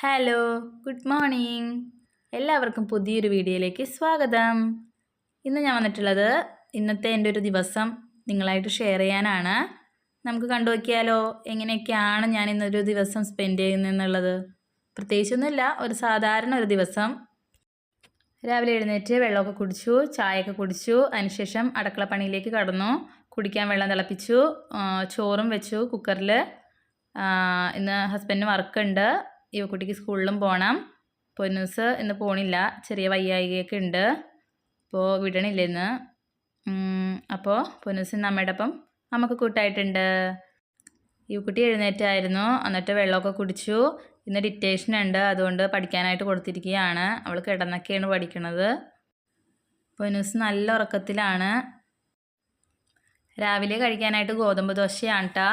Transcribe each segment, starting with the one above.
Hello good morning എല്ലാവർക്കും പുതിയൊരു വീഡിയോയിലേക്ക് സ്വാഗതം. ഇന്ന് ഞാൻ വന്നിട്ടുള്ളത് ഇന്നത്തെ എന്റെ ഒരു ദിവസം നിങ്ങളായിട്ട് ഷെയർ ചെയ്യാനാണ്. നമുക്ക് കണ്ടു നോക്കിയാലോ എങ്ങനെയൊക്കെയാണ് ഞാൻ ഇന്നൊരു ദിവസം സ്പെൻഡ് ചെയ്യുന്നതെന്നുള്ളത്. പ്രത്യേകിച്ചൊന്നുമില്ല ഒരു സാധാരണ ഒരു ദിവസം. രാവിലെ എഴുന്നേറ്റ് വെള്ളമൊക്കെ കുടിച്ചു ചായയൊക്കെ കുടിച്ചു അതിനുശേഷം അടുക്കള പണിയിലേക്ക് കടന്നു കുടിക്കാൻ വെള്ളം തിളപ്പിച്ചു ചോറും വെച്ചു കുക്കറിൽ ഇന്ന് ഹസ്ബൻഡിന് വർക്കുണ്ട് യുവക്കുട്ടിക്ക് സ്കൂളിലും പോകണം പൊന്നൂസ് ഇന്ന് പോണില്ല. ചെറിയ വയ്യായികയൊക്കെ ഉണ്ട്. അപ്പോൾ വിടണില്ല ഇന്ന്. അപ്പോൾ പൊന്നൂസ് അമ്മയുടെ ഒപ്പം അമ്മയ്ക്ക് കൂട്ടായിട്ടുണ്ട്. യുവക്കുട്ടി എഴുന്നേറ്റായിരുന്നു. എന്നിട്ട് വെള്ളമൊക്കെ കുടിച്ചു. ഇന്ന് ഡിറ്റേഷൻ ഉണ്ട്. അതുകൊണ്ട് പഠിക്കാനായിട്ട് കൊടുത്തിരിക്കുകയാണ്. അവൾ കിടന്നൊക്കെയാണ് പഠിക്കണത്. പൊന്നൂസ് നല്ല ഉറക്കത്തിലാണ്. രാവിലെ കഴിക്കാനായിട്ട് ഗോതമ്പ് ദോശയാണ് കേട്ടോ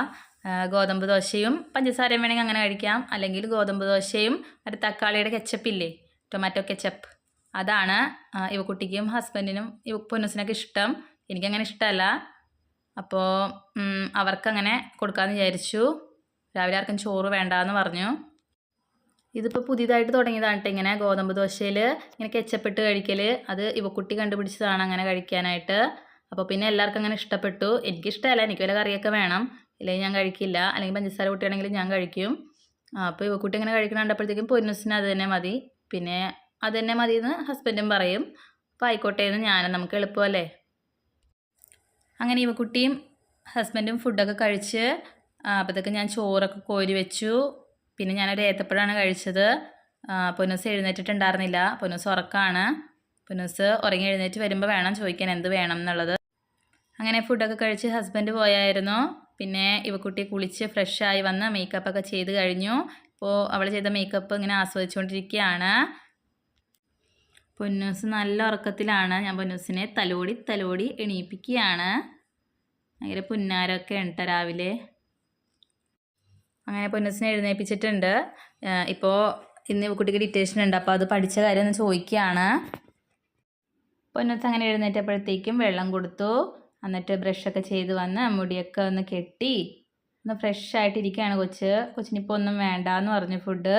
ഗോതമ്പ് ദോശയും പഞ്ചസാരയും വേണമെങ്കിൽ അങ്ങനെ കഴിക്കാം. അല്ലെങ്കിൽ ഗോതമ്പ് ദോശയും ഒരു തക്കാളിയുടെ കെച്ചപ്പില്ലേ ടൊമാറ്റോ കെച്ചപ്പ് അതാണ് ഇവ ഇവക്കുട്ടിക്കും ഹസ്ബൻഡിനും ഇവ പൊന്നുസിനൊക്കെ ഇഷ്ടം. എനിക്കങ്ങനെ ഇഷ്ടമല്ല. അപ്പോൾ അവർക്കങ്ങനെ കൊടുക്കാമെന്ന് വിചാരിച്ചു. രാവിലെ ആർക്കും ചോറ് വേണ്ടാന്ന് പറഞ്ഞു. ഇതിപ്പോൾ പുതിയതായിട്ട് തുടങ്ങിയതാണ് കേട്ടോ ഇങ്ങനെ ഗോതമ്പ് ദോശയിൽ ഇങ്ങനെ കെച്ചപ്പിട്ട് കഴിക്കൽ അത് ഇവക്കുട്ടി കണ്ടുപിടിച്ചതാണ് അങ്ങനെ കഴിക്കാനായിട്ട്. അപ്പോൾ പിന്നെ എല്ലാവർക്കും അങ്ങനെ ഇഷ്ടപ്പെട്ടു. എനിക്കിഷ്ടമല്ല. എനിക്ക് വല്ല കറിയൊക്കെ വേണം. ഇല്ലെങ്കിൽ ഞാൻ കഴിക്കില്ല. അല്ലെങ്കിൽ പഞ്ചസാര കുട്ടിയാണെങ്കിൽ ഞാൻ കഴിക്കും. അപ്പോൾ ഇവക്കുട്ടി ഇങ്ങനെ കഴിക്കണ കണ്ടപ്പോഴത്തേക്കും പൊന്നുസിന് അത് തന്നെ മതി. പിന്നെ അത് തന്നെ മതി എന്ന് ഹസ്ബൻഡും പറയും. അപ്പോൾ ആയിക്കോട്ടെ എന്ന് ഞാനും നമുക്ക് എളുപ്പമല്ലേ? അങ്ങനെ ഇവക്കുട്ടിയും ഹസ്ബൻഡും ഫുഡൊക്കെ കഴിച്ച് അപ്പോഴത്തേക്ക് ഞാൻ ചോറൊക്കെ കോരി വെച്ചു. പിന്നെ ഞാനൊരു ഏത്തപ്പഴമാണ് കഴിച്ചത്. പൊന്നൂസ് എഴുന്നേറ്റിട്ടുണ്ടായിരുന്നില്ല. പൊന്നുസ് ഉറക്കമാണ് പൊന്നുസ് ഉറങ്ങി എഴുന്നേറ്റ് വരുമ്പോൾ വേണം ചോദിക്കാൻ എന്ത് വേണം എന്നുള്ളത്. അങ്ങനെ ഫുഡൊക്കെ കഴിച്ച് ഹസ്ബൻഡ് പോയായിരുന്നു. പിന്നെ ഇവക്കുട്ടി കുളിച്ച് ഫ്രഷായി വന്ന് മേക്കപ്പൊക്കെ ചെയ്ത് കഴിഞ്ഞു. ഇപ്പോൾ അവൾ ചെയ്ത മേക്കപ്പ് ഇങ്ങനെ ആസ്വദിച്ചുകൊണ്ടിരിക്കുകയാണ് പൊന്നൂസ് നല്ല ഉറക്കത്തിലാണ്. ഞാൻ പൊന്നൂസിനെ തലോടി തലോടി എണീപ്പിക്കുകയാണ്. ഭയങ്കര പുന്നാരമൊക്കെ ഉണ്ട് രാവിലെ? അങ്ങനെ പൊന്നൂസിനെ എഴുന്നേൽപ്പിച്ചിട്ടുണ്ട് ഇപ്പോൾ ഇന്ന് കുട്ടിക്ക് ഡിറ്റേഷൻ ഉണ്ട്. അപ്പോൾ അത് പഠിച്ച കാര്യം ഒന്ന് ചോദിക്കുകയാണ്. പൊന്നൂസ് അങ്ങനെ എഴുന്നേറ്റപ്പോഴത്തേക്കും വെള്ളം കൊടുത്തു. എന്നിട്ട് ബ്രഷൊക്കെ ചെയ്ത് വന്ന് മുടിയൊക്കെ ഒന്ന് കെട്ടി ഒന്ന് ഫ്രഷ് ആയിട്ടിരിക്കുകയാണ് കൊച്ച്. കൊച്ചിനിപ്പോൾ ഒന്നും വേണ്ട എന്ന് പറഞ്ഞു ഫുഡ്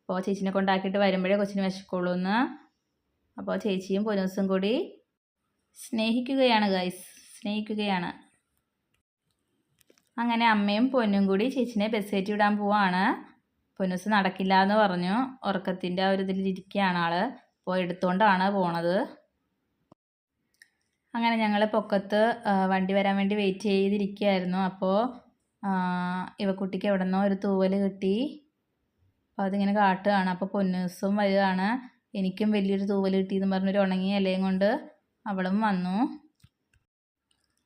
അപ്പോൾ ചേച്ചിനെ കൊണ്ടാക്കിയിട്ട് വരുമ്പോഴേ കൊച്ചിന് വിശക്കുള്ളൂ എന്ന് അപ്പോൾ ചേച്ചിയും പൊന്നൂസും കൂടി സ്നേഹിക്കുകയാണ് ഗൈസ് സ്നേഹിക്കുകയാണ്. അങ്ങനെ അമ്മയും പൊന്നും കൂടി ചേച്ചിനെ ബസ് കയറ്റി വിടാൻ പോവാണ്. പൊന്നൂസ് നടക്കില്ല എന്ന് പറഞ്ഞു. ഉറക്കത്തിന്റെ ആ ഒരു ഇതിലിരിക്കുകയാണ് ആൾ അപ്പോൾ എടുത്തുകൊണ്ടാണ് പോണത്. അങ്ങനെ ഞങ്ങൾ പൊക്കത്ത് വണ്ടി വരാൻ വേണ്ടി വെയിറ്റ് ചെയ്തിരിക്കുകയായിരുന്നു. അപ്പോൾ ഇവക്കുട്ടിക്ക് എവിടെ നിന്നോ ഒരു തൂവൽ കിട്ടി. അപ്പോൾ അതിങ്ങനെ കാട്ടുകയാണ്. അപ്പോൾ പൊന്നൂസും വരികയാണ്. എനിക്കും വലിയൊരു തൂവൽ കിട്ടിയെന്ന് പറഞ്ഞൊരു ഉണങ്ങിയ ഇലയും കൊണ്ട് അവളും വന്നു.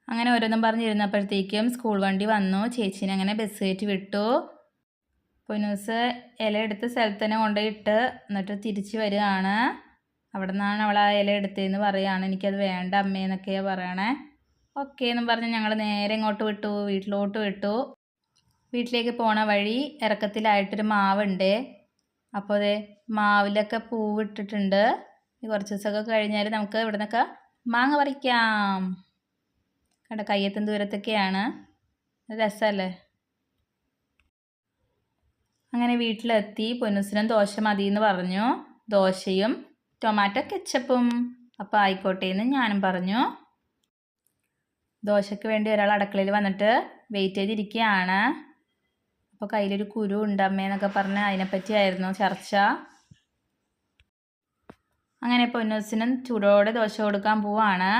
അങ്ങനെ ഓരോന്നും പറഞ്ഞിരുന്നപ്പോഴത്തേക്കും സ്കൂൾ വണ്ടി വന്നു. ചേച്ചീനെ അങ്ങനെ ബസ് കയറ്റി വിട്ടു. പൊന്നൂസ് ഇല എടുത്ത സ്ഥലത്ത് തന്നെ കൊണ്ടുപോയിട്ട് എന്നിട്ട് തിരിച്ച് വരികയാണ്. അവിടെ നിന്നാണ് അവൾ ആ ഇല എടുത്തതെന്ന് പറയുകയാണ് എനിക്കത് വേണ്ട അമ്മയെന്നൊക്കെയാണ് പറയണേ. ഓക്കെ എന്നും പറഞ്ഞ് ഞങ്ങൾ നേരെ ഇങ്ങോട്ട് വിട്ടു. വീട്ടിലോട്ട് വിട്ടു. വീട്ടിലേക്ക് പോണ വഴി ഇറക്കത്തിലായിട്ടൊരു മാവുണ്ട്. അപ്പോൾ അതെ മാവിലൊക്കെ പൂവിട്ടിട്ടുണ്ട്. കുറച്ച് ദിവസമൊക്കെ കഴിഞ്ഞാൽ നമുക്ക് ഇവിടെ നിന്നൊക്കെ മാങ്ങ പറിക്കാം. കണ്ട കയ്യെത്തും ദൂരത്തൊക്കെയാണ്. രസമല്ലേ? അങ്ങനെ വീട്ടിലെത്തി. പൊന്നുസിനും ദോശ മതി എന്ന് പറഞ്ഞു. ദോശയും ടൊമാറ്റോ കെച്ചപ്പും. അപ്പോൾ ആയിക്കോട്ടെ എന്ന് ഞാനും പറഞ്ഞു. ദോശയ്ക്ക് വേണ്ടി ഒരാൾ അടുക്കളയിൽ വന്നിട്ട് വെയിറ്റ് ചെയ്തിരിക്കുകയാണ്. അപ്പോൾ കയ്യിലൊരു കുരു ഉണ്ട് അമ്മയെന്നൊക്കെ പറഞ്ഞ് അതിനെപ്പറ്റിയായിരുന്നു ചർച്ച. അങ്ങനെ പൊന്നൂസിനും ചൂടോടെ ദോശ കൊടുക്കാൻ പോവാണ്.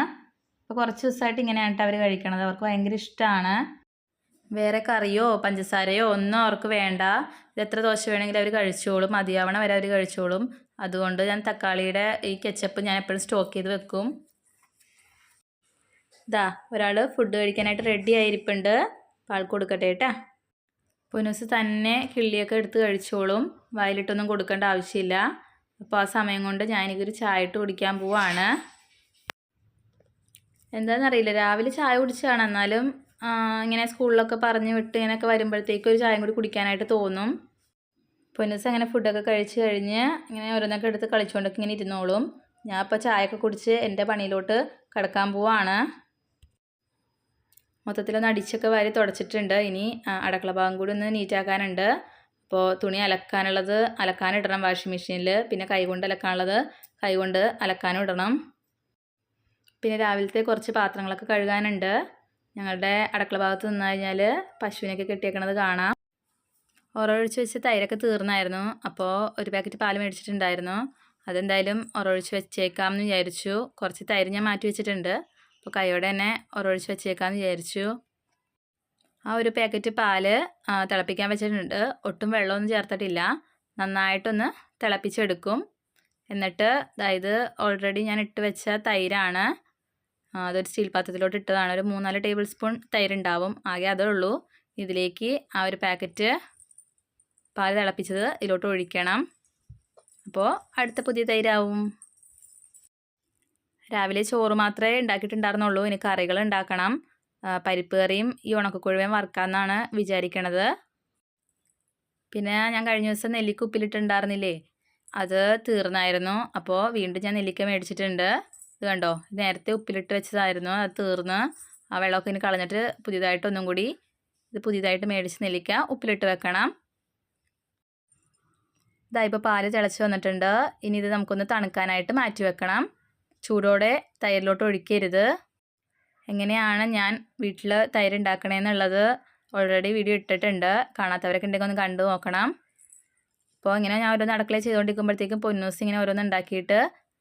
അപ്പോൾ കുറച്ച് ദിവസമായിട്ട് ഇങ്ങനെയാണ് അവർ കഴിക്കണത്. അവർക്ക് ഭയങ്കര ഇഷ്ടമാണ് വേറെ കറിയോ പഞ്ചസാരയോ ഒന്നും അവർക്ക് വേണ്ട. എത്ര ദോശ വേണമെങ്കിലും അവർ കഴിച്ചോളും. മതിയാവണം വരെ അവർ കഴിച്ചോളും. അതുകൊണ്ട് ഞാൻ തക്കാളിയുടെ ഈ കെച്ചപ്പ് ഞാൻ എപ്പോഴും സ്റ്റോക്ക് ചെയ്ത് വെക്കും. ഇതാ ഒരാൾ ഫുഡ് കഴിക്കാനായിട്ട് റെഡി ആയിരിപ്പുണ്ട്. പാൽ കൊടുക്കട്ടെ കേട്ടാ. പുനസ് തന്നെ കിള്ളിയൊക്കെ എടുത്ത് കഴിച്ചോളും. വായിലിട്ടൊന്നും കൊടുക്കേണ്ട ആവശ്യമില്ല. അപ്പോൾ ആ സമയം കൊണ്ട് ഞാൻ എനിക്കൊരു ചായ ഇട്ട് കുടിക്കാൻ പോവാണ്. എന്താണെന്നറിയില്ല രാവിലെ ചായ കുടിച്ചതാണ്. എന്നാലും ഇങ്ങനെ സ്കൂളിലൊക്കെ പറഞ്ഞ് വിട്ട് ഇങ്ങനെയൊക്കെ വരുമ്പോഴത്തേക്കും ഒരു ചായയും കൂടി കുടിക്കാനായിട്ട് തോന്നും. പൊന്നസ് അങ്ങനെ ഫുഡൊക്കെ കഴിച്ച് കഴിഞ്ഞ് ഇങ്ങനെ ഓരോന്നൊക്കെ എടുത്ത് കളിച്ചുകൊണ്ടൊക്കെ ഇങ്ങനെ ഇരുന്നോളും. ഞാൻ ഇപ്പോൾ ചായയൊക്കെ കുടിച്ച് എന്റെ പണിയിലോട്ട് കിടക്കാൻ പോവാണ്. മൊത്തത്തിലൊന്ന് അടിച്ചൊക്കെ വാരി തുടച്ചിട്ടുണ്ട്. ഇനി അടക്കള ഭാഗം കൂടി ഒന്ന് നീറ്റാക്കാനുണ്ട് അപ്പോൾ തുണി അലക്കാനുള്ളത് അലക്കാനിടണം വാഷിംഗ് മെഷീനിൽ പിന്നെ കൈകൊണ്ട് അലക്കാനുള്ളത് കൈകൊണ്ട് അലക്കാനും ഇടണം. പിന്നെ രാവിലത്തെ കുറച്ച് പാത്രങ്ങളൊക്കെ കഴുകാനുണ്ട്. ഞങ്ങളുടെ അടുക്കള ഭാഗത്ത് നിന്ന് കഴിഞ്ഞാൽ പശുവിനൊക്കെ കെട്ടിയേക്കണത് കാണാം. ഒരൊഴിച്ച് വെച്ച് തൈരൊക്കെ തീർന്നായിരുന്നു. അപ്പോൾ ഒരു പാക്കറ്റ് പാൽ മേടിച്ചിട്ടുണ്ടായിരുന്നു. അതെന്തായാലും ഒരൊഴിച്ച് വെച്ചേക്കാം എന്ന് വിചാരിച്ചു. കുറച്ച് തൈര് ഞാൻ മാറ്റി വെച്ചിട്ടുണ്ട്. അപ്പോൾ കൈയോടെ തന്നെ ഒരൊഴിച്ച് വെച്ചേക്കാമെന്ന് വിചാരിച്ചു. ആ ഒരു പാക്കറ്റ് പാൽ തിളപ്പിക്കാൻ വെച്ചിട്ടുണ്ട്. ഒട്ടും വെള്ളമൊന്നും ചേർത്തിട്ടില്ല. നന്നായിട്ടൊന്ന് തിളപ്പിച്ചെടുക്കും. എന്നിട്ട് അതായത് ഓൾറെഡി ഞാൻ ഇട്ട് വെച്ച തൈരാണ്. അതൊരു സ്റ്റീൽ പാത്രത്തിലോട്ട് ഇട്ടതാണ്. ഒരു മൂന്നാൽ ടേബിൾ സ്പൂൺ തൈരുണ്ടാവും. ആകെ അതേ ഉള്ളൂ. ഇതിലേക്ക് ആ ഒരു പാക്കറ്റ് പാൽ തിളപ്പിച്ചത് ഇതിലോട്ട് ഒഴിക്കണം. അപ്പോൾ അടുത്ത പുതിയ തൈരാവും. രാവിലെ ചോറ് മാത്രമേ ഉണ്ടാക്കിയിട്ടുണ്ടായിരുന്നുള്ളൂ. ഇനി കറികൾ ഉണ്ടാക്കണം. പരിപ്പ് കറിയും ഈ ഉണക്കക്കുഴുവയും വറുക്കാമെന്നാണ് വിചാരിക്കണത്. പിന്നെ ഞാൻ കഴിഞ്ഞ ദിവസം നെല്ലിക്ക ഉപ്പിലിട്ടുണ്ടായിരുന്നില്ലേ അത് തീർന്നായിരുന്നു. അപ്പോൾ വീണ്ടും ഞാൻ നെല്ലിക്ക മേടിച്ചിട്ടുണ്ട്. ഇത് കണ്ടോ? നേരത്തെ ഉപ്പിലിട്ട് വെച്ചതായിരുന്നു. അത് തീർന്ന് ആ വെള്ളമൊക്കെ ഇനി കളഞ്ഞിട്ട് പുതിയതായിട്ട് ഒന്നും കൂടി ഇത് പുതിയതായിട്ട് മേടിച്ച് നെല്ലിക്ക ഉപ്പിലിട്ട് വെക്കണം. ഇതാ ഇപ്പോൾ പാൽ തിളച്ച് വന്നിട്ടുണ്ട്. ഇനി ഇത് നമുക്കൊന്ന് തണുക്കാനായിട്ട് മാറ്റി വെക്കണം. ചൂടോടെ തൈരിലോട്ട് ഒഴിക്കരുത്. എങ്ങനെയാണ് ഞാൻ വീട്ടിൽ തൈര് ഉണ്ടാക്കണേന്നുള്ളത് ഓൾറെഡി വീഡിയോ ഇട്ടിട്ടുണ്ട്. കാണാത്തവരൊക്കെ ഉണ്ടെങ്കിൽ ഒന്ന് കണ്ടു നോക്കണം. അപ്പോൾ ഇങ്ങനെ ഞാൻ ഓരോന്ന് അടക്കളയിൽ ചെയ്തുകൊണ്ടിരിക്കുമ്പോഴത്തേക്കും പൊന്നൂസ് ഇങ്ങനെ ഓരോന്ന് ഉണ്ടാക്കിയിട്ട്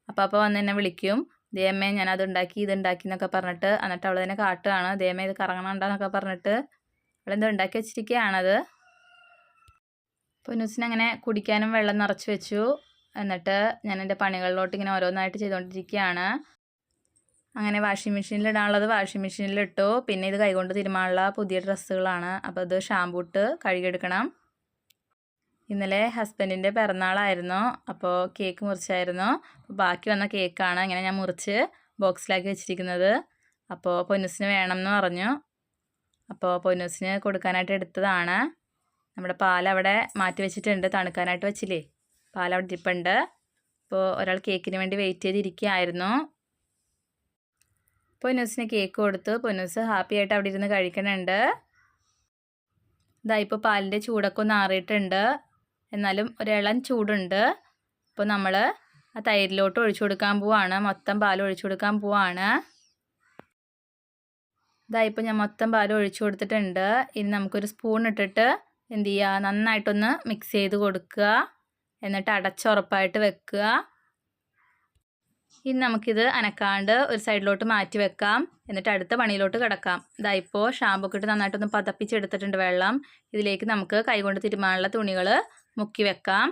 അപ്പം അപ്പോൾ വന്ന് എന്നെ വിളിക്കും. ദേമേ ഞാൻ അത് ഉണ്ടാക്കി ഇത് ഉണ്ടാക്കി എന്നൊക്കെ പറഞ്ഞിട്ട് എന്നിട്ട് അവൾ തന്നെ കാട്ടുകയാണ് ദേമേ ഇത് കറങ്ങണണ്ടെന്നൊക്കെ പറഞ്ഞിട്ട് അവളെന്തോ ഉണ്ടാക്കി വെച്ചിരിക്കുകയാണത്. പൊന്നൂസിനെ അങ്ങനെ കുടിക്കാനും വെള്ളം നിറച്ച് വെച്ചു. എന്നിട്ട് ഞാൻ എന്റെ പണികളിലോട്ട് ഇങ്ങനെ ഓരോന്നായിട്ട് ചെയ്തുകൊണ്ടിരിക്കുകയാണ്. അങ്ങനെ വാഷിംഗ് മെഷീനിൽ ഇടാനുള്ളത് വാഷിംഗ് മെഷീനിൽ ഇട്ടു. പിന്നെ ഇത് കൈകൊണ്ട് തിരുമാനുള്ള പുതിയ ഡ്രസ്സുകളാണ്. അപ്പോൾ അത് ഷാമ്പൂ ഇട്ട് കഴുകിയെടുക്കണം. ഇന്നലെ ഹസ്ബൻഡിന്റെ പിറന്നാളായിരുന്നു. അപ്പോൾ കേക്ക് മുറിച്ചായിരുന്നു. ബാക്കി വന്ന കേക്കാണ് ഇങ്ങനെ ഞാൻ മുറിച്ച് ബോക്സിലാക്കി വെച്ചിരിക്കുന്നത്. അപ്പോൾ പൊന്നൂസിന് വേണം എന്ന് പറഞ്ഞു. അപ്പോൾ പൊന്നൂസിന് കൊടുക്കാനായിട്ട് എടുത്തതാണ്. നമ്മുടെ പാലവിടെ മാറ്റി വെച്ചിട്ടുണ്ട്. തണുക്കാനായിട്ട് വെച്ചില്ലേ? പാലവിടെ ഇരിപ്പുണ്ട്. അപ്പോൾ ഒരാൾ കേക്കിന് വേണ്ടി വെയിറ്റ് ചെയ്തിരിക്കുകയായിരുന്നു. പൊന്നൂസിന് കേക്ക് കൊടുത്തു. പൊന്നൂസ് ഹാപ്പി ആയിട്ട് അവിടെ ഇരുന്ന് കഴിക്കണുണ്ട് ഇതാ ഇപ്പോൾ പാലിന്റെ ചൂടൊക്കെ ഒന്ന് ആറിയിട്ടുണ്ട്. എന്നാലും ഒരിളം ചൂടുണ്ട്. അപ്പോൾ നമ്മൾ ആ തൈരിലോട്ട് ഒഴിച്ചു കൊടുക്കാൻ പോവാണ്. മൊത്തം പാൽ ഒഴിച്ചു കൊടുക്കാൻ പോവാണ്. ഇതാ ഇപ്പോൾ ഞാൻ മൊത്തം പാൽ ഒഴിച്ചു കൊടുത്തിട്ടുണ്ട്. ഇനി നമുക്കൊരു സ്പൂൺ ഇട്ടിട്ട് എന്ത് ചെയ്യുക നന്നായിട്ടൊന്ന് മിക്സ് ചെയ്ത് കൊടുക്കുക. എന്നിട്ട് അടച്ചുറപ്പായിട്ട് വെക്കുക. ഇനി നമുക്കിത് അനക്കാണ്ട് ഒരു സൈഡിലോട്ട് മാറ്റി വെക്കാം. എന്നിട്ട് അടുത്ത പണിയിലോട്ട് കിടക്കാം. ഇതാ ഇപ്പോൾ ഷാമ്പു ഒക്കെ ഇട്ട് നന്നായിട്ടൊന്ന് പതപ്പിച്ചെടുത്തിട്ടുണ്ട് വെള്ളം. ഇതിലേക്ക് നമുക്ക് കൈകൊണ്ട് തിരുമാനുള്ള തുണികൾ മുക്കി വെക്കാം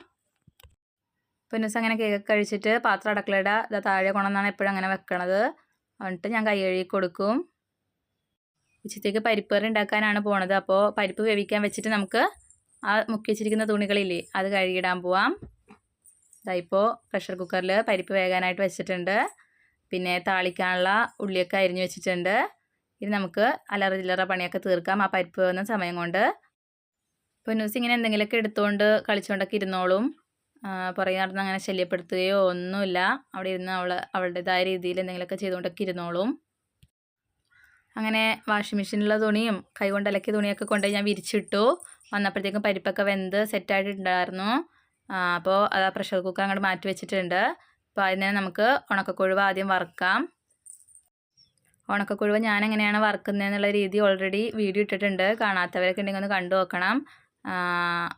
പിന്നെ അങ്ങനെ കേക്ക് കഴിച്ചിട്ട് പാത്രം അടക്കളയുടെ ഇതാ താഴെ കൊണ്ടെന്നാണ് എപ്പോഴും അങ്ങനെ വെക്കണത്. എന്നിട്ട് ഞാൻ കൈ കഴുകി കൊടുക്കും. ഉച്ചത്തേക്ക് പരിപ്പ് കറി ഉണ്ടാക്കാനാണ് പോണത്. അപ്പോൾ പരിപ്പ് വേവിക്കാൻ വെച്ചിട്ട് നമുക്ക് ആ മുക്കി വെച്ചിരിക്കുന്ന തുണികളില്ലേ അത് കഴുകിയിടാൻ പോവാം. ഇതായിപ്പോൾ പ്രഷർ കുക്കറിൽ പരിപ്പ് വേകാനായിട്ട് വെച്ചിട്ടുണ്ട്. പിന്നെ താളിക്കാനുള്ള ഉള്ളിയൊക്കെ അരിഞ്ഞു വെച്ചിട്ടുണ്ട്. ഇനി നമുക്ക് അലറ ചില്ലറ പണിയൊക്കെ തീർക്കാം ആ പരിപ്പ് വന്ന സമയം കൊണ്ട്. ഇപ്പോൾ ന്യൂസ് ഇങ്ങനെ എന്തെങ്കിലുമൊക്കെ എടുത്തുകൊണ്ട് കളിച്ചുകൊണ്ടൊക്കെ ഇരുന്നോളും. പുറകെ നടന്ന് അങ്ങനെ ശല്യപ്പെടുത്തുകയോ ഒന്നുമില്ല. അവിടെ ഇരുന്ന് അവൾ അവളുടേതായ രീതിയിൽ എന്തെങ്കിലുമൊക്കെ ചെയ്തുകൊണ്ടൊക്കെ ഇരുന്നോളും. അങ്ങനെ വാഷിംഗ് മെഷീനിലുള്ള തുണിയും കൈകൊണ്ട് അലക്കിയ തുണിയൊക്കെ കൊണ്ടുപോയി ഞാൻ വിരിച്ചിട്ടു. വന്നപ്പോഴത്തേക്കും പരിപ്പൊക്കെ വെന്ത് സെറ്റായിട്ടുണ്ടായിരുന്നു അപ്പോൾ അത് പ്രഷർ കുക്കർ അങ്ങോട്ട് മാറ്റി വെച്ചിട്ടുണ്ട്. അപ്പോൾ അതിനെ നമുക്ക് ഉണക്കക്കൊഴുവ ആദ്യം വറുക്കാം. ഉണക്കക്കൊഴുവ ഞാൻ എങ്ങനെയാണ് വറുക്കുന്നതെന്നുള്ള രീതി ഓൾറെഡി വീഡിയോ ഇട്ടിട്ടുണ്ട്. കാണാത്തവരൊക്കെ ഉണ്ടെങ്കിൽ ഒന്ന് കണ്ടു നോക്കണം.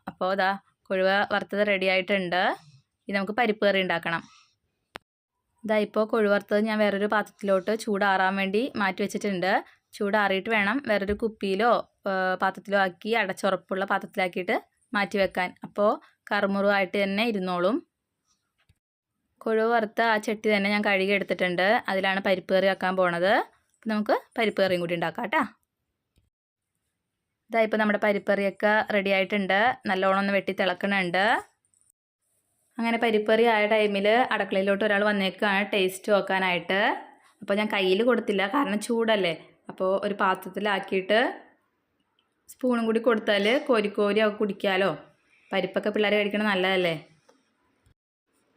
അപ്പോൾ ഇതാ കൊഴുവ വറുത്തത് റെഡി ആയിട്ടുണ്ട്. ഇത് നമുക്ക് പരിപ്പ് കറി ഉണ്ടാക്കണം. ഇതാ ഇപ്പോൾ കൊഴുവറുത്തത് ഞാൻ വേറൊരു പാത്രത്തിലോട്ട് ചൂടാറാൻ വേണ്ടി മാറ്റി വെച്ചിട്ടുണ്ട്. ചൂടാറിയിട്ട് വേണം വേറൊരു കുപ്പിയിലോ പാത്രത്തിലോ ആക്കി അടച്ചുറപ്പുള്ള പാത്രത്തിലാക്കിയിട്ട് മാറ്റി വെക്കാൻ. അപ്പോൾ കറുമുറുവായിട്ട് തന്നെ ഇരുന്നോളും. കൊഴുവ് വറുത്ത ആ ചട്ടി തന്നെ ഞാൻ കഴുകി എടുത്തിട്ടുണ്ട്. അതിലാണ് പരിപ്പ് കറി വെക്കാൻ പോണത്. നമുക്ക് പരിപ്പ് കറിയും കൂടി ഉണ്ടാക്കാം കേട്ടോ. ഇതാ ഇപ്പോൾ നമ്മുടെ പരിപ്പറിയൊക്കെ റെഡി ആയിട്ടുണ്ട്. നല്ലോണം ഒന്ന് വെട്ടി തിളക്കണുണ്ട്. അങ്ങനെ പരിപ്പറി ആയ ടൈമിൽ അടുക്കളയിലോട്ട് ഒരാൾ വന്നേക്കാണ് ടേസ്റ്റ് നോക്കാനായിട്ട്. അപ്പോൾ ഞാൻ കയ്യിൽ കൊടുത്തില്ല കാരണം ചൂടല്ലേ. അപ്പോൾ ഒരു പാത്രത്തിലാക്കിയിട്ട് സ്പൂണും കൂടി കൊടുത്താൽ കോരിക്കോരി കോരി അവ കുടിക്കാമല്ലോ പരിപ്പൊക്കെ പിള്ളേർ കഴിക്കണം നല്ലതല്ലേ.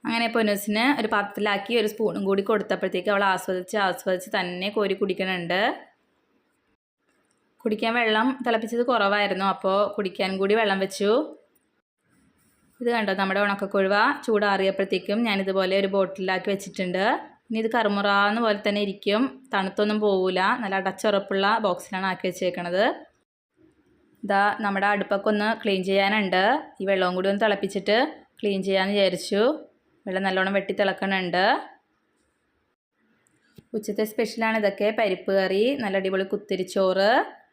അങ്ങനെ പൊന്നൂസിന് ഒരു പാത്രത്തിലാക്കി ഒരു സ്പൂണും കൂടി കൊടുത്തപ്പോഴത്തേക്ക് അവൾ ആസ്വദിച്ച് ആസ്വദിച്ച് തന്നെ കോരി കുടിക്കണുണ്ട്. കുടിക്കാൻ വെള്ളം തിളപ്പിച്ചത് കുറവായിരുന്നു. അപ്പോൾ കുടിക്കാൻ കൂടി വെള്ളം വെച്ചു. ഇത് കണ്ടോ? നമ്മുടെ ഉണക്കക്കൊഴുവ ചൂടാറിയപ്പോഴത്തേക്കും ഞാനിതുപോലെ ഒരു ബോട്ടിലാക്കി വെച്ചിട്ടുണ്ട്. ഇനി ഇത് കറുമുറാന്ന് പോലെ തന്നെ ഇരിക്കും. തണുത്തൊന്നും പോവില്ല നല്ല അടച്ചുറപ്പുള്ള ബോക്സിലാണ് ആക്കി വെച്ചേക്കണത്. ഇതാ നമ്മുടെ അടുപ്പൊക്കെ ഒന്ന് ക്ലീൻ ചെയ്യാനുണ്ട്. ഈ വെള്ളവും കൂടി ഒന്ന് തിളപ്പിച്ചിട്ട് ക്ലീൻ ചെയ്യാമെന്ന് വിചാരിച്ചു. വെള്ളം നല്ലോണം വെട്ടി തിളക്കണുണ്ട്. ഉച്ചത്തെ സ്പെഷ്യലാണ് ഇതൊക്കെ. പരിപ്പ് കറി നല്ല അടിപൊളി കുത്തിരിച്ചോറ്.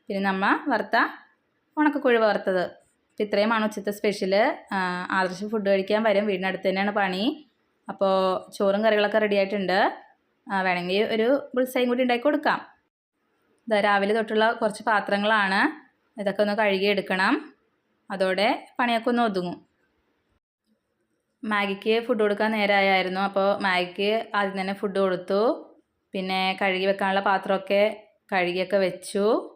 പിന്നെ നമ്മൾ വറുത്ത ഉണക്കക്കുഴി വറുത്തത്. അപ്പോൾ ഇത്രയുമാണ് ഉച്ചത്തെ സ്പെഷ്യൽ ആദർശം ഫുഡ് കഴിക്കാൻ വരും. വീടിനടുത്ത് തന്നെയാണ് പണി. അപ്പോൾ ചോറും കറികളൊക്കെ റെഡി ആയിട്ടുണ്ട്. ആ, വേണമെങ്കിൽ ഒരു ബുൾസൈയും കൂടി ഉണ്ടാക്കി കൊടുക്കാം. ഇതാ രാവിലെ തൊട്ടുള്ള കുറച്ച് പാത്രങ്ങളാണ്. ഇതൊക്കെ ഒന്ന് കഴുകി എടുക്കണം. അതോടെ പണിയൊക്കെ ഒന്ന് ഒതുങ്ങും. മാഗിക്ക് ഫുഡ് കൊടുക്കാൻ നേരമായിരുന്നു അപ്പോൾ മാഗിക്ക് ആദ്യം തന്നെ ഫുഡ് കൊടുത്തു. പിന്നെ കഴുകി വെക്കാനുള്ള പാത്രമൊക്കെ കഴുകിയൊക്കെ വെച്ചു.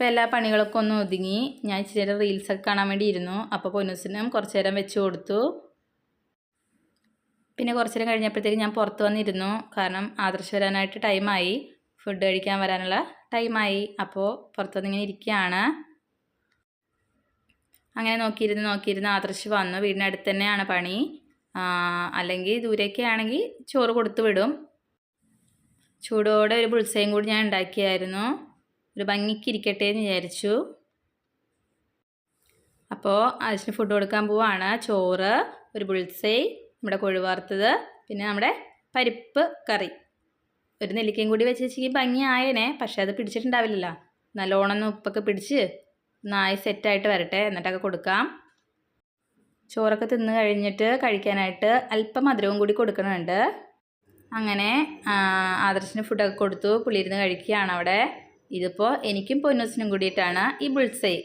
ഇപ്പം എല്ലാ പണികളൊക്കെ ഒന്ന് ഒതുങ്ങി. ഞാൻ ഇച്ചിരി റീൽസൊക്കെ കാണാൻ വേണ്ടി ഇരുന്നു അപ്പോൾ പൊന്നൂസിനും കുറച്ച് നേരം വെച്ച് കൊടുത്തു. പിന്നെ കുറച്ച് നേരം കഴിഞ്ഞപ്പോഴത്തേക്ക് ഞാൻ പുറത്ത് വന്നിരുന്നു. കാരണം ആദർശ് വരാനായിട്ട് ടൈമായി ഫുഡ് കഴിക്കാൻ വരാനുള്ള ടൈമായി അപ്പോൾ പുറത്ത് വന്നിങ്ങനെ ഇരിക്കുകയാണ്. അങ്ങനെ നോക്കിയിരുന്ന് നോക്കിയിരുന്ന് ആദർശ് വന്നു. വീടിനടുത്ത് തന്നെയാണ് പണി. അല്ലെങ്കിൽ ദൂരെയൊക്കെ ആണെങ്കിൽ ചോറ് കൊടുത്തു വിടും. ചൂടോടെ ഒരു പുൾസയും കൂടി ഞാൻ ഉണ്ടാക്കിയായിരുന്നു. ഒരു ഭംഗിക്ക് ഇരിക്കട്ടെ എന്ന് വിചാരിച്ചു. അപ്പോൾ ആവശ്യത്തിന് ഫുഡ് കൊടുക്കാൻ പോവാണ്. ചോറ് ഒരു ബുൾസൈ നമ്മുടെ കൊഴുവാർത്തത് പിന്നെ നമ്മുടെ പരിപ്പ് കറി. ഒരു നെല്ലിക്കയും കൂടി വെച്ച് വെച്ചെങ്കിൽ ഭംഗി ആയേനെ പക്ഷേ അത് പിടിച്ചിട്ടുണ്ടാവില്ലല്ലോ. നല്ലോണം ഉപ്പൊക്കെ പിടിച്ച് നായി സെറ്റായിട്ട് വരട്ടെ എന്നിട്ടൊക്കെ കൊടുക്കാം. ചോറൊക്കെ തിന്ന് കഴിഞ്ഞിട്ട് കഴിക്കാനായിട്ട് അല്പം മധുരവും കൂടി കൊടുക്കണുണ്ട്. അങ്ങനെ ആദർശിന് ഫുഡൊക്കെ കൊടുത്തു പുള്ളിയിരുന്ന് കഴിക്കുകയാണ് അവിടെ. ഇതിപ്പോൾ എനിക്കും പൊന്നൂസിനും കൂടിയിട്ടാണ് ഈ ബുൾസൈ.